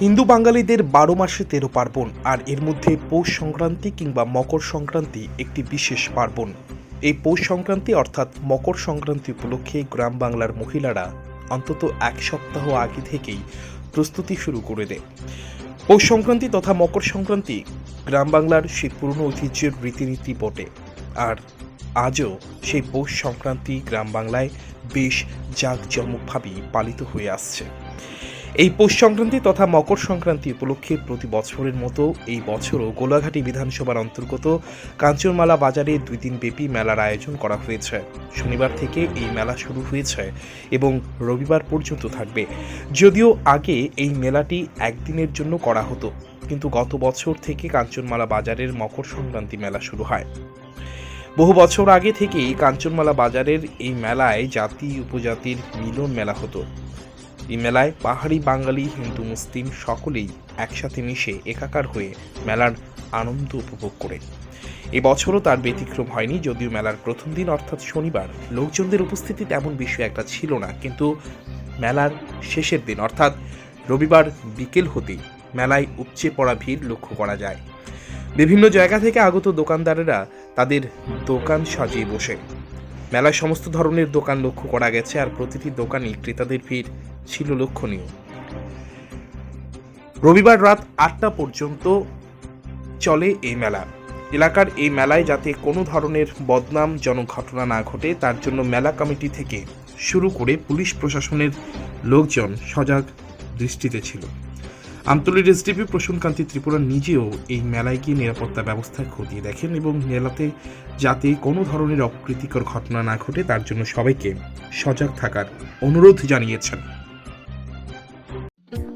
হিন্দু বাঙালিদের বারো মাসে তেরো পার্বণ, আর এর মধ্যে পৌষ সংক্রান্তি কিংবা মকর সংক্রান্তি একটি বিশেষ পার্বণ। এই পৌষ সংক্রান্তি অর্থাৎ মকর সংক্রান্তি উপলক্ষে গ্রাম বাংলার মহিলারা অন্তত এক সপ্তাহ আগে থেকেই প্রস্তুতি শুরু করে দেয়। পৌষ সংক্রান্তি তথা মকর সংক্রান্তি গ্রাম বাংলার সেই পুরনো ঐতিহ্যের রীতিনীতি বটে, আর আজও সেই পৌষ সংক্রান্তি গ্রাম বাংলায় বেশ জাঁকজমকভাবেই পালিত হয়ে আসছে। এই পৌষ সংক্রান্তি তথা মকর সংক্রান্তি উপলক্ষে প্রতি বছরের মতো এই বছরও গোলাঘাটি বিধানসভার অন্তর্গত কাঞ্চনমালা বাজারে দুই দিন ব্যাপী মেলার আয়োজন করা হয়েছে। শনিবার থেকে এই মেলা শুরু হয়েছে এবং রবিবার পর্যন্ত থাকবে। যদিও আগে এই মেলাটি একদিনের জন্য করা হতো, কিন্তু গত বছর থেকে কাঞ্চনমালা বাজারের মকর সংক্রান্তি মেলা শুরু হয়। বহু বছর আগে থেকেই কাঞ্চনমালা বাজারের এই মেলায় জাতি উপজাতির মিলন মেলা হতো। এই মেলায় পাহাড়ি বাঙালি, হিন্দু, মুসলিম সকলেই একসাথে মিশে একাকার হয়ে মেলার আনন্দ উপভোগ করে। এবছরও তার ব্যতিক্রম হয়নি, যদিও মেলার প্রথম দিন, অর্থাৎ শনিবার, লোকজনদের উপস্থিতি তেমন বিষয় একটা ছিল না। কিন্তু মেলার শেষের দিন, অর্থাৎ রবিবার বিকেল হতেই মেলায় উপচে পড়া ভিড় লক্ষ্য করা যায়। বিভিন্ন জায়গা থেকে আগত দোকানদারেরা তাদের দোকান সাজিয়ে বসে। মেলায় সমস্ত ধরনের দোকান লক্ষ্য করা গেছে, আর প্রতিটি দোকানেই ক্রেতাদের ভিড় ছিল লক্ষণীয়। রবিবার রাত আটটা পর্যন্ত চলে এই মেলা। এলাকার এই মেলায় যাতে কোনো ধরনের বদনামজনক ঘটনা না ঘটে, তার জন্য মেলা কমিটি থেকে শুরু করে পুলিশ প্রশাসনের লোকজন সজাগ দৃষ্টিতে ছিল। আমতলীর এসডিপি প্রসূনকান্তি ত্রিপুরা নিজেও এই মেলায় গিয়ে নিরাপত্তা ব্যবস্থা খতিয়ে দেখেন এবং মেলাতে যাতে কোনো ধরনের অপ্রীতিকর ঘটনা না ঘটে, তার জন্য সবাইকে সজাগ থাকার অনুরোধ জানিয়েছেন।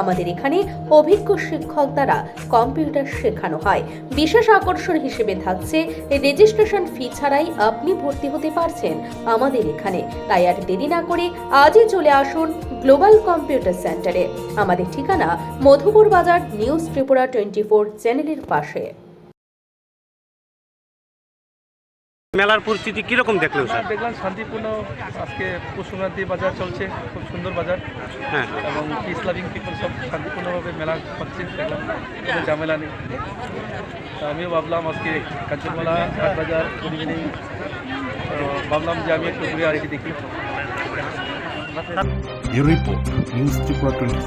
আমাদের এখানে অভিজ্ঞ শিক্ষক দ্বারা কম্পিউটার শেখানো হয়। বিশেষ আকর্ষণ হিসেবে থাকছে রেজিস্ট্রেশন ফি ছাড়াই আপনি ভর্তি হতে পারছেন আমাদের এখানে। তাই আর দেরি না করে আজই চলে আসুন গ্লোবাল কম্পিউটার সেন্টারে আমাদের ঠিকানা মধুপুর বাজার নিউজ ত্রিপুরা টোয়েন্টি ফোর চ্যানেলের পাশে। মেলার পরিস্থিতি কীরকম দেখলেন স্যার? দেখলাম শান্তিপূর্ণ আজকে সংক্রান্তি বাজার চলছে খুব সুন্দর বাজার। হ্যাঁ। এবং পিস লাভিং পিপল সব শান্তিপূর্ণভাবে মেলা হচ্ছে দেখলাম কোনো ঝামেলা নেই। তো আমিও ভাবলাম আজকে কাঞ্চনমালা হাট বাজার ইভিনিং ভাবলাম যে আমি একটু ঘুরে আর এটি দেখি রিপোর্ট নিউজ ত্রিপুরা টোয়েন্টি